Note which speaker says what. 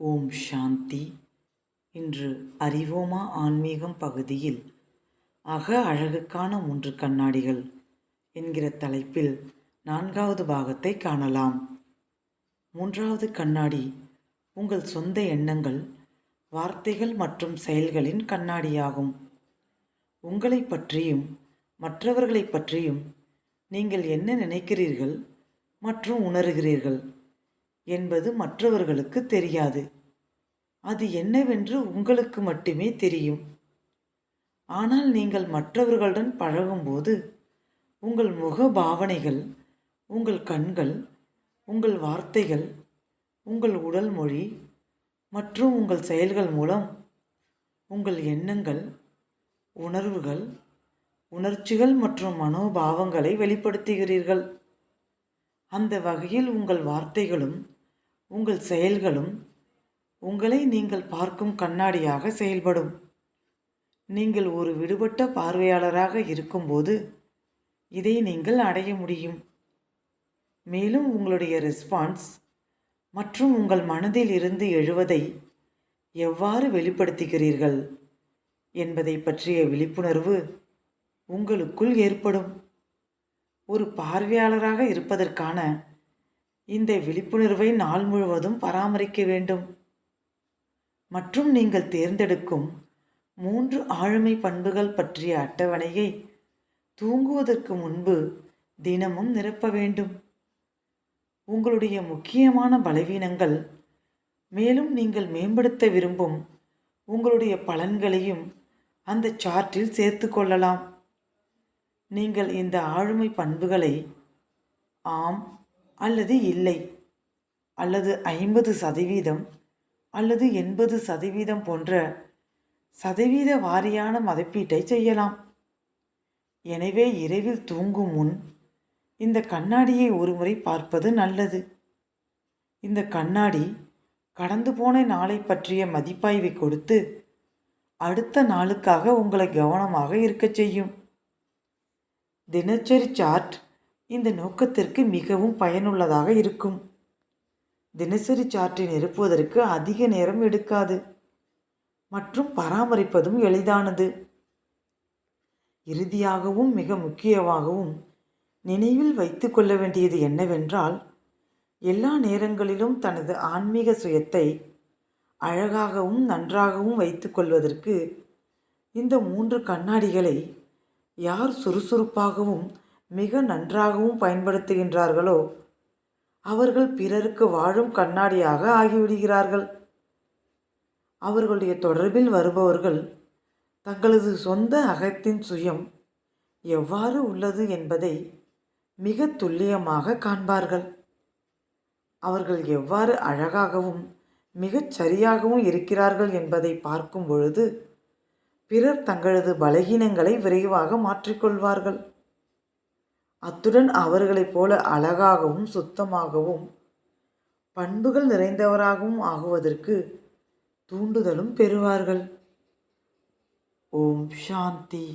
Speaker 1: ஓம் சாந்தி. இன்று அறிவோமா ஆன்மீகம் பகுதியில் அக அழகுக்கான மூன்று கண்ணாடிகள் என்கிற தலைப்பில் நான்காவது பாகத்தை காணலாம். மூன்றாவது கண்ணாடி உங்கள் சொந்த எண்ணங்கள் வார்த்தைகள் மற்றும் செயல்களின் கண்ணாடியாகும். உங்களை பற்றியும் மற்றவர்களை பற்றியும் நீங்கள் என்ன நினைக்கிறீர்கள் மற்றும் உணர்கிறீர்கள்? என்பது மற்றவர்களுக்கு தெரியாது. அது என்னவென்று உங்களுக்கு மட்டுமே தெரியும். ஆனால் நீங்கள் மற்றவர்களுடன் பழகும்போது உங்கள் முக பாவனைகள் உங்கள் கண்கள் உங்கள் வார்த்தைகள் உங்கள் உடல் மொழி மற்றும் உங்கள் செயல்கள் மூலம் உங்கள் எண்ணங்கள் உணர்வுகள் உணர்ச்சிகள் மற்றும் மனோபாவங்களை வெளிப்படுத்துகிறீர்கள். அந்த வகையில் உங்கள் வார்த்தைகளும் உங்கள் செயல்களும் உங்களை நீங்கள் பார்க்கும் கண்ணாடியாக செயல்படும். நீங்கள் ஒரு விடுபட்ட பார்வையாளராக இருக்கும்போது இதை நீங்கள் அடைய முடியும். மேலும் உங்களுடைய ரெஸ்பான்ஸ் மற்றும் உங்கள் மனதில் இருந்து எழுவதை எவ்வாறு வெளிப்படுத்துகிறீர்கள் என்பதை பற்றிய விழிப்புணர்வு உங்களுக்குள் ஏற்படும். ஒரு பார்வையாளராக இருப்பதற்கான இந்த விழிப்புணர்வை நாள் முழுவதும் பராமரிக்க வேண்டும். மற்றும் நீங்கள் தேர்ந்தெடுக்கும் மூன்று ஆளுமை பண்புகள் பற்றிய அட்டவணையை தூங்குவதற்கு முன்பு தினமும் நிரப்ப வேண்டும். உங்களுடைய முக்கியமான பலவீனங்கள் மேலும் நீங்கள் மேம்படுத்த விரும்பும் உங்களுடைய பலன்களையும் அந்த சார்ட்டில் சேர்த்து கொள்ளலாம். நீங்கள் இந்த ஆளுமை பண்புகளை ஆம் அல்லது இல்லை. அல்லது ஐம்பது சதவீதம் அல்லது எண்பது சதவீதம் போன்ற சதவீத வாரியான மதிப்பீட்டை செய்யலாம். எனவே இரவில் தூங்கும் முன் இந்த கண்ணாடியை ஒருமுறை பார்ப்பது நல்லது. இந்த கண்ணாடி கடந்து போன நாளை பற்றிய மதிப்பாய்வை கொடுத்து அடுத்த நாளுக்காக உங்களை கவனமாக இருக்கச் செய்யும். தினச்சரி சார்ட் இந்த நோக்கத்திற்கு மிகவும் பயனுள்ளதாக இருக்கும். தினசரி சார்ட்டை நிரப்புவதற்கு அதிக நேரம் எடுக்காது. மற்றும் பராமரிப்பதும் எளிதானது. இறுதியாகவும் மிக முக்கியமாகவும் நினைவில் வைத்து கொள்ள வேண்டியது என்னவென்றால் எல்லா நேரங்களிலும் தனது ஆன்மீக சுயத்தை அழகாகவும் நன்றாகவும் வைத்து கொள்வதற்கு இந்த மூன்று கண்ணாடிகளை யார் சுறுசுறுப்பாகவும் மிக நன்றாகவும் பயன்படுத்துகின்றார்களோ? அவர்கள் பிறருக்கு வாழும் கண்ணாடியாக ஆகிவிடுகிறார்கள். அவர்களுடைய தொடர்பில் வருபவர்கள் தங்களது சொந்த அகத்தின் சுயம் எவ்வாறு உள்ளது என்பதை மிக துல்லியமாக காண்பார்கள். அவர்கள் எவ்வாறு அழகாகவும் மிகச் சரியாகவும் இருக்கிறார்கள் என்பதை பார்க்கும் பொழுது பிறர் தங்களது பலகீனங்களை விரைவாக மாற்றிக்கொள்வார்கள். அத்துடன் அவர்களைப் போல அழகாகவும் சுத்தமாகவும் பண்புகள் நிறைந்தவராகவும் ஆகுவதற்கு தூண்டுதலும் பெறுவார்கள். ஓம் சாந்தி.